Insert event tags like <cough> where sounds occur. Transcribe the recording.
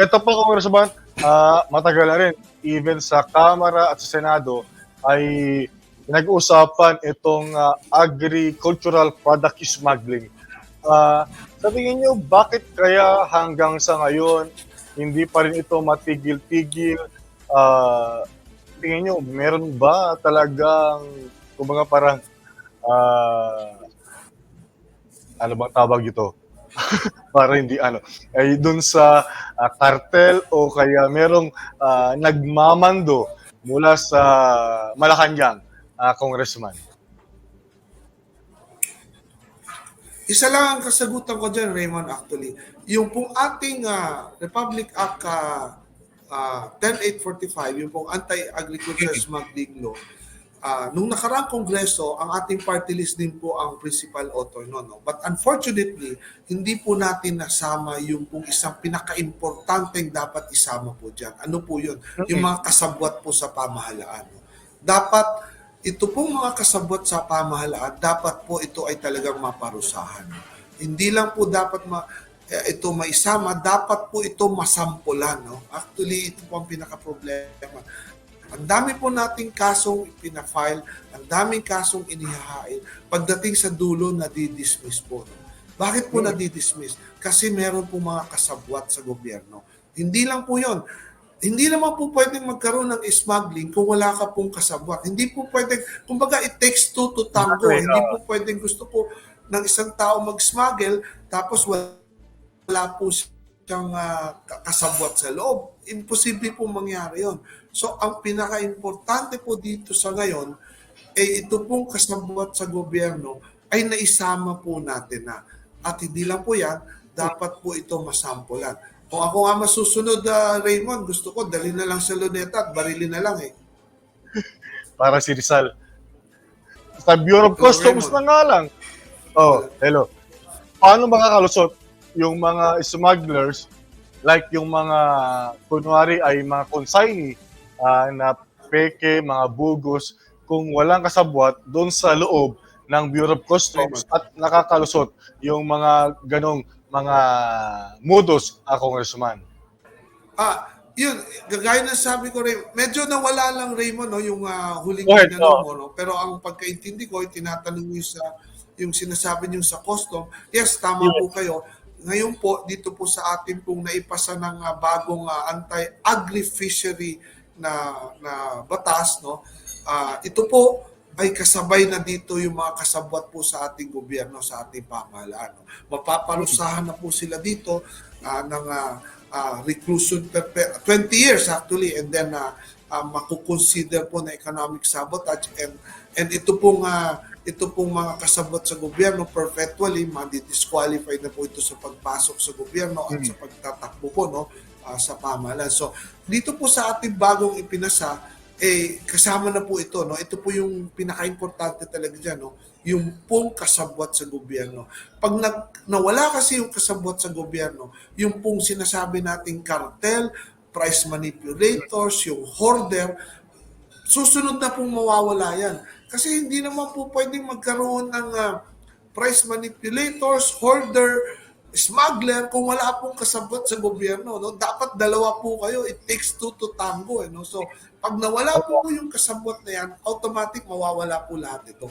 ito pa Congressman, ah, matagal na rin. Even sa Kamara at sa Senado ay nag-uusapan itong ah, agricultural product smuggling. Ah, sa tingin nyo, bakit kaya hanggang sa ngayon hindi pa rin ito matigil-tigil? Ah, tingin nyo, meron ba talagang, kumbaga parang, ah, ano bang tawag ito? <laughs> para hindi ano ay doon sa ah, cartel o kaya merong ah, nagmamando mula sa Malacanang ah, congressman. Isa lang ang kasagutan ko dyan, Raymond, actually. Yung pong ating ah, Republic Act ah, ah, 10845, yung pong Anti-Agriculture <clears throat> Smuggling Law, ah, nung nakaraang kongreso, ang ating party list din po ang principal author no, no. But unfortunately, hindi po natin nasama yung pong isang pinaka-importanteng dapat isama po dyan. Ano po yun? Yung mga kasabwat po sa pamahalaan. no. Dapat ito pong mga kasabot sa pamahalaan, dapat po ito ay talagang maparusahan. Hindi lang po dapat ma, eh, ito maisama, dapat po ito masampulan. No? Actually, ito po ang pinaka-problema. Ang dami po nating kasong pinafile, ang daming kasong inihahain, pagdating sa dulo, nadidismiss po. No? Bakit po nadidismiss? Kasi meron po mga kasabwat sa gobyerno. Hindi lang po yon hindi naman po pwedeng magkaroon ng smuggling kung wala ka pong kasabwat. Hindi po pwedeng, kumbaga it takes two to tango. Okay, Hindi po pwedeng gusto po ng isang tao mag-smuggle tapos wala po siyang ah, ka- kasabwat sa loob. Imposible po mangyari yon. So ang pinaka-importante po dito sa ngayon, eh ito pong kasabwat sa gobyerno ay naisama po natin na. At hindi lang po yan, dapat po ito masampulan. Kung ako nga masusunod, ah, Raymond, gusto ko, dali na lang sa luneta at barili na lang eh. <laughs> Para si Rizal. Sa Bureau of Customs na nga lang. Oh, hello. Paano makakalusot yung mga smugglers like yung mga kunwari ay mga consignee ah, na peke, mga bugos kung walang kasabwat doon sa loob ng Bureau of Customs at nakakalusot yung mga ganong mga modus a congressman. Ah, yun, gagaya ng sabi ko rin, medyo nawala lang Raymond no, yung ah, huling ahead, tinanong oh. mo, no? pero ang pagkaintindi ko, yung tinatanong niyo sa yung sinasabi niyo sa custom, yes, tama Yes. po kayo. Ngayon po, dito po sa atin pong naipasa ng ah, bagong ah, anti-agri-fishery na, na batas, no? Ah, ito po ay kasabay na dito yung mga kasabwat po sa ating gobyerno, sa ating pamahalaan. No? Mapaparusahan na po sila dito ah, ng ah, ah, reclusion perpe- 20 years actually and then uh, makukonsider po na economic sabotage and and ito pong ah, ito pong mga kasabot sa gobyerno perpetually ma-disqualify na po ito sa pagpasok sa gobyerno at sa pagtatakbo po no ah, sa pamahalaan. So dito po sa ating bagong ipinasa eh kasama na po ito no? Ito po yung pinaka-importante talaga diyan no? Yung pong kasabwat sa gobyerno. Pag nag, nawala kasi yung kasabwat sa gobyerno yung pong sinasabi nating cartel price manipulators yung hoarder susunod na pong mawawala yan. Kasi hindi naman po pwedeng magkaroon ng uh, price manipulators, hoarder, smuggler kung wala pong kasabot sa gobyerno. No? Dapat dalawa po kayo. It takes two to tango. Eh, no? So, pag nawala po yung kasabot na yan, automatic mawawala po lahat ito.